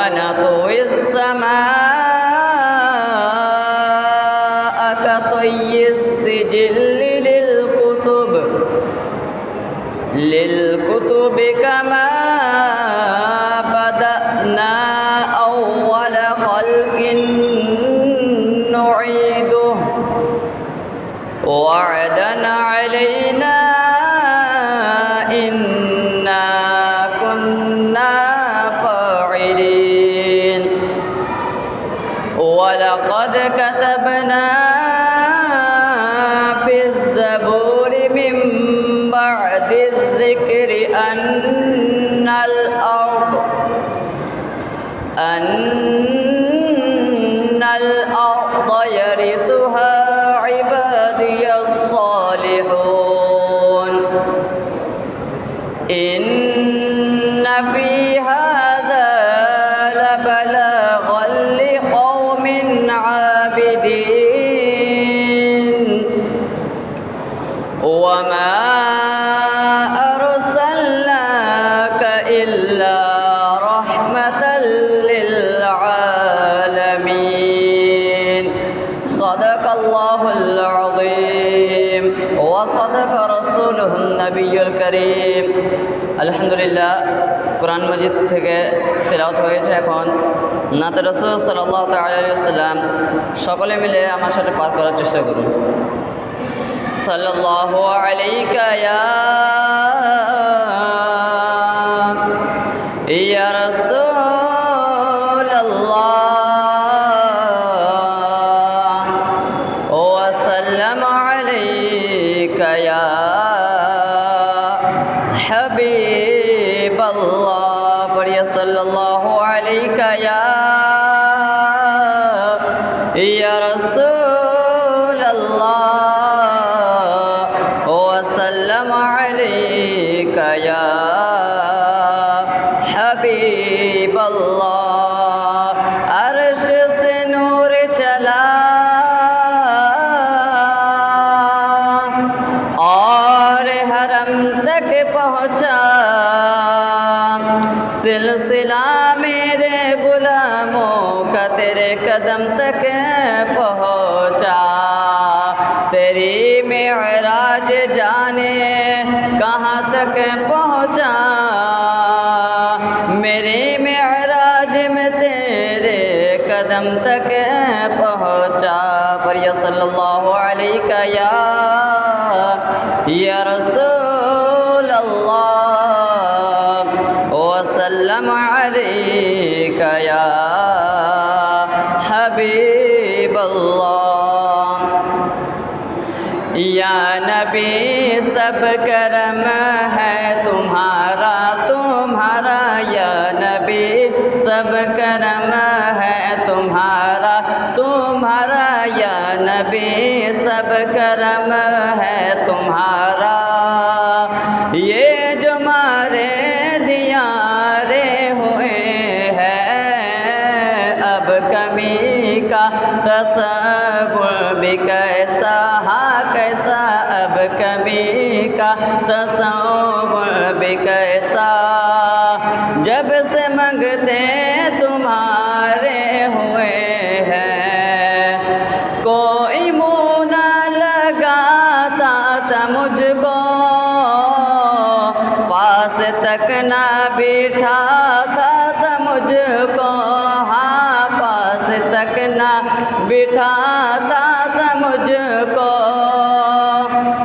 يوم نطوي السماء في هذا لبلاغا لقوم عابدين. وما أرسلناك إلا رحمة للعالمين. صدق الله العظيم. وصدق করিম। আলহামদুলিল্লাহ, কোরআন মজিদ থেকে তেলাওত হয়েছে এখন। নাত রসুল সাল্লাহ তাল্লাম সকলে মিলে আমার সাথে পার করার চেষ্টা করুন। সাল্লাহ আলাইকা حرم تک پہنچا۔ سلسلہ میرے غلاموں کا تیرے قدم تک پہنچا۔ تیری معراج جانے کہاں تک پہنچا؟ میری معراج میں تیرے قدم تک پہنچا۔ پر صلی اللہ علیہ کا یار يا رسول الله وسلم عليك يا حبيب الله. يا نبي سب كرم ہے تمہارا تمہارا يا نبي سب كرم ہے تمہارا تمہارا يا نبي سب كرم ہے نبی کا تصور بھی کیسا ہاں کیسا، اب کبھی کا تصور بھی کیسا۔ جب سے منگتے تمہارے ہوئے ہیں، کوئی منہ نہ لگاتا تھا مجھ کو۔ پاس تک نہ بیٹھا تھا مجھ کو۔ اتنا بٹھاتا تھا مجھ کو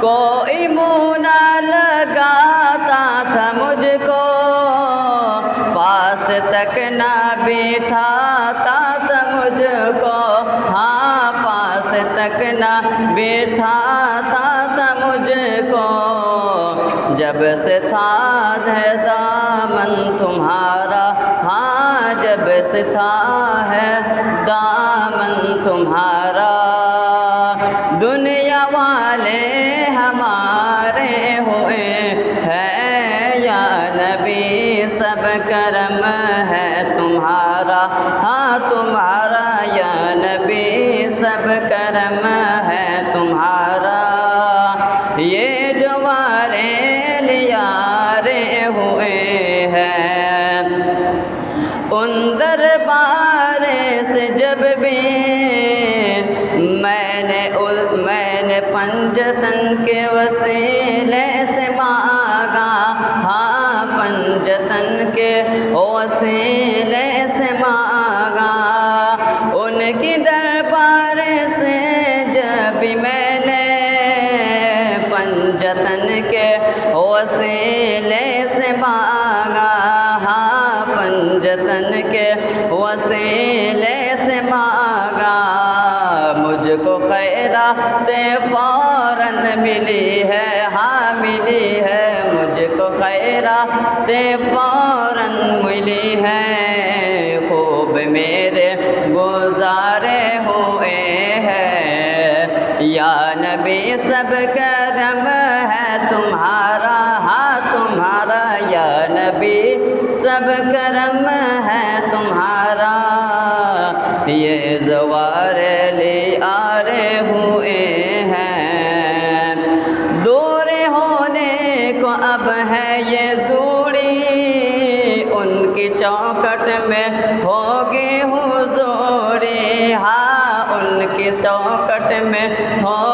کوئی منہ نہ لگاتا تھا مجھ کو پاس تک نہ بٹھاتا تھا مجھ کو ہاں پاس تک نہ بٹھاتا تھا مجھ کو جب سے تھا دامن تمہارا جب ستا ہے دامن تمہارا دنیا والے ان دربار سے جب بھی میں نے میں نے پنجتن کے وسیلے سے مانگا ہاں پنجتن کے وسیلے سے مانگا۔ ان کی دربار سے جب بھی میں نے پنجتن کے وسیلے سے مانگا جتن کے وسیلے سے مانگا مجھ کو خیرات فوراً ملی ہے ہاں ملی ہے مجھ کو خیرات فوراً ملی ہے۔ خوب میرے گزارے ہوئے ہیں۔ یا نبی، سب کرم ہے تمہارا ہاں تمہارا۔ یا نبی سب کرم ہے تمہارا۔ یہ زوار لے رہے ہوئے ہیں۔ دورے ہونے کو اب ہے یہ دوری ان کی چوکٹ میں ہوگی ہوں زوری ہاں ان کی چوکٹ میں ہو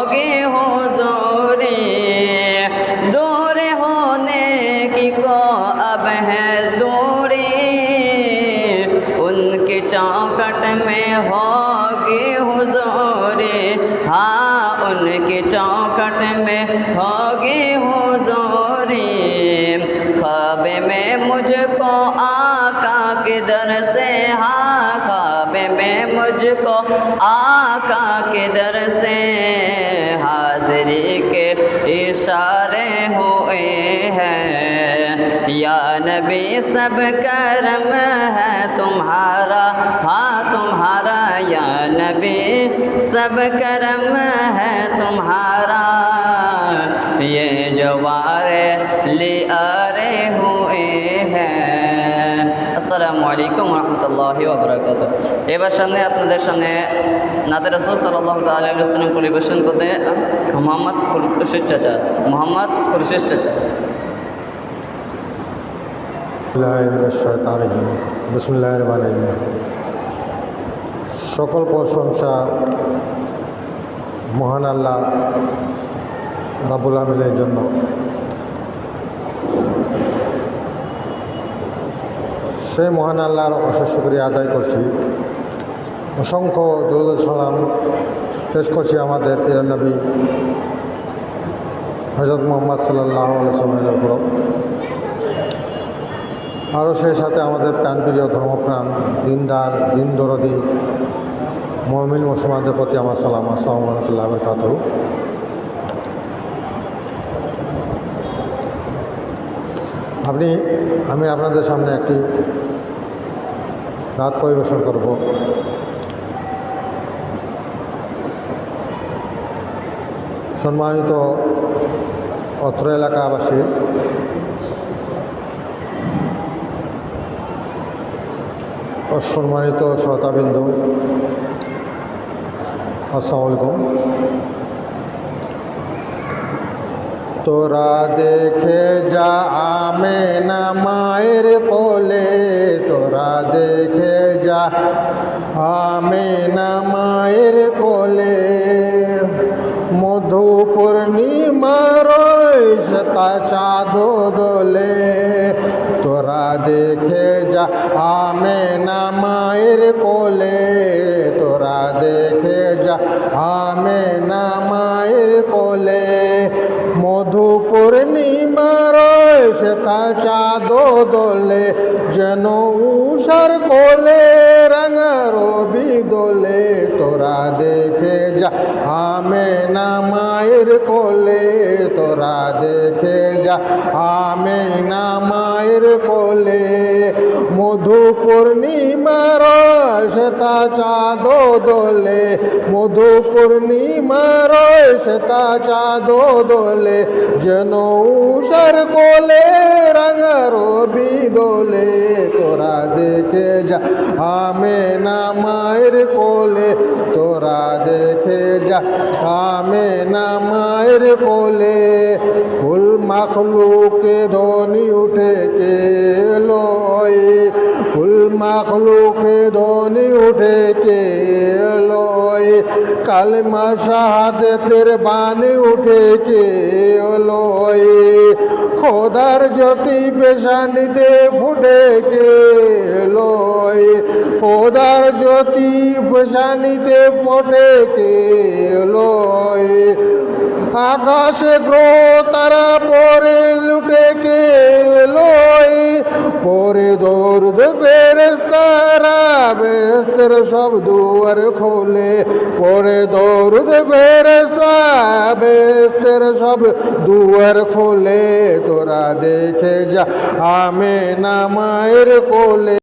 হয়ে হয় سے ہاں خوابے میں مجھ کو آقا کے در سے حاضری کے اشارے ہوئے ہیں۔ یا نبی سب کرم ہے تمہارا ہاں تمہارا۔ یا نبی سب کرم ہے تمہارا۔ ওবরাকাত এবার সামনে আপনাদের সামনে নাদের রসুল সাল্লাহ আলাইসালাম পরিবেশন করতে মোহাম্মদ খুরশিদ চাচা। মোহাম্মদ খুরশিদ চাচা। সকল প্রশংসা মহান আল্লাহ রাবুল আমিনের জন্য। সেই মহান আল্লাহর অশেষ শুক্রিয়া আদায় করছি। অসংখ্য দরুদ সালাম পেশ করছি আমাদের তিরানবী হজরত মোহাম্মদ সাল্লাহ আলসালামের উপর। আরও সেই সাথে আমাদের প্রাণপ্রিয় ধর্মপ্রাণ, দিনদার দিন দরদি মহমিন মুসলমানদের প্রতি আমার সালাম, আসসালাম রহমতুল্লাহ বরকাত আপনি, আমি আপনাদের সামনে একটি রাত পরিবেশন করব। সম্মানিত অত্র এলাকাবাসী, সম্মানিত শ্রোতাবিন্দু, আসসালামু আলাইকুম। তোরা দেখে যা আমে না মায়ের কোলে। তোরা দেখে যা আমে না মায়ের কোলে। মধু পূর্ণিমার তা চাঁদ দোলে। তোরা দেখে যা আমে না মায়ের কোলে। তোরা দেখে যা আমে না মায়ের কোলে। মধু পূর্ণিমার শ্বেতা চাঁদ দোলে, যেন উষার কোলে রঙা রবি দোলে। তোরা দেখে যা আমে না মায়ের কোলে। তোরা দেখে যা আমে না মায়ের কোলে। মধু পূর্ণিমার শ্বেতা চাঁদ দোলে। মধু পূর্ণিমার শ্বেতা চাঁদ দোলে। যেন উষার কোলে রঙা রবি দোলে। তোরা দেখে যা আমে না মায়ের কোলে। তোরা দেখে যা আমে না মায়ের কোলে। ফুল মাখলুকে ধনি উঠে কে লয় মাখলুকে ধনি উঠেছে লয় কালমা শাহাদতের বাণী উঠেছে লয় খোদার জ্যোতি পেশানিতে ফুটে লয় খোদার জ্যোতি পেশানিতে ফোটে লয় আকাশে গ্রহ তারা পরে লুটে লয় পরে দৌড় ফেরেস্তারা বেস্তের সব দুয়ার খোলে। পরে দৌড় ফেরেস্তা বেস্তের সব দুয়ার খোলে। তোরা দেখে যা আমে না মায়ের কোলে